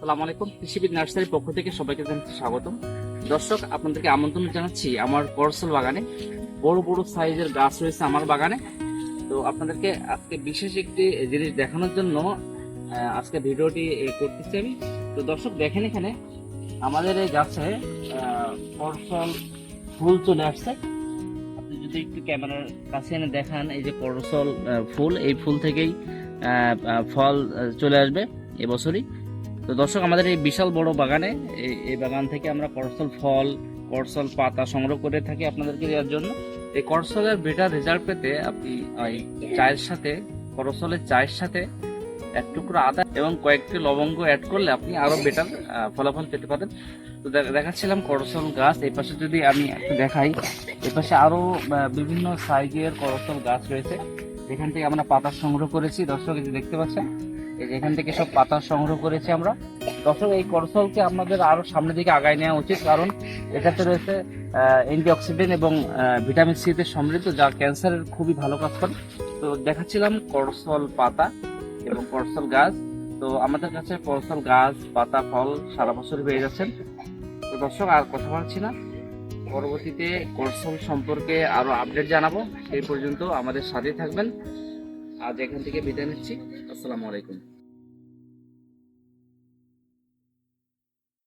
সালাম আলাইকুম। কৃষিবিদ নার্সারির পক্ষ থেকে সবাইকে জানাচ্ছি স্বাগতম। দর্শক, আপনাদেরকে আমন্ত্রণ জানাচ্ছি আমার করসল বাগানে। বড় বড় সাইজের গাছ রয়েছে আমার বাগানে। তো আপনাদেরকে আজকে বিশেষ একটি জিনিস দেখানোর জন্য আজকে ভিডিওটি করতেছি আমি। তো দর্শক, দেখেন এখানে আমাদের এই গাছে করসল ফুল চলে আসছে। আপনি যদি একটু ক্যামেরার কাছে এনে দেখান, এই যে করসল ফুল, এই ফুল থেকেই ফল চলে আসবে এবছরই। তো দর্শক, আমাদের এই বিশাল বড় বাগানে, এই- বাগান থেকে আমরা করসল ফল, করসল পাতা সংগ্রহ করে থাকি আপনাদেরকে দেওয়ার জন্য। এই করসলের বেটার রেজাল্ট পেতে আপনি ওই চায়ের সাথে, করসলের চায়ের সাথে এক টুকরো আদা এবং কয়েকটি লবঙ্গ অ্যাড করলে আপনি আরও বেটার ফলাফল পেতে পারেন তো দেখ- দেখাচ্ছিলাম করসল গাছ, এই পাশে যদি আমি একটু দেখাই, এই পাশে আরও বিভিন্ন সাইজের করসল গাছ রয়েছে। এখান থেকে আমরা পাতা সংগ্রহ করেছি। দর্শক দেখতে পাচ্ছেন এখান থেকে সব পাতা সংগ্রহ করেছি আমরা। দর্শক, এই করসলকে আমাদের আরও সামনের দিকে আগায় নেওয়া উচিত, কারণ এটাতে রয়েছে অ্যান্টিঅক্সিডেন্ট এবং ভিটামিন সি তে সমৃদ্ধ, যা ক্যান্সারের খুবই ভালো কাজ করে। তো দেখাচ্ছিলাম করসল পাতা এবং করসল গাছ। তো আমাদের কাছে করসল গাছ, পাতা, ফল সারা বছর পেয়ে যাচ্ছেন। তো দর্শক, আর কথা বলছি না। পরবর্তীতে করসল সম্পর্কে আরও আপডেট জানাব। সেই পর্যন্ত আমাদের সাথে থাকবেন। আজ এখান থেকে বিদায় নিচ্ছি। আসসালামু আলাইকুম।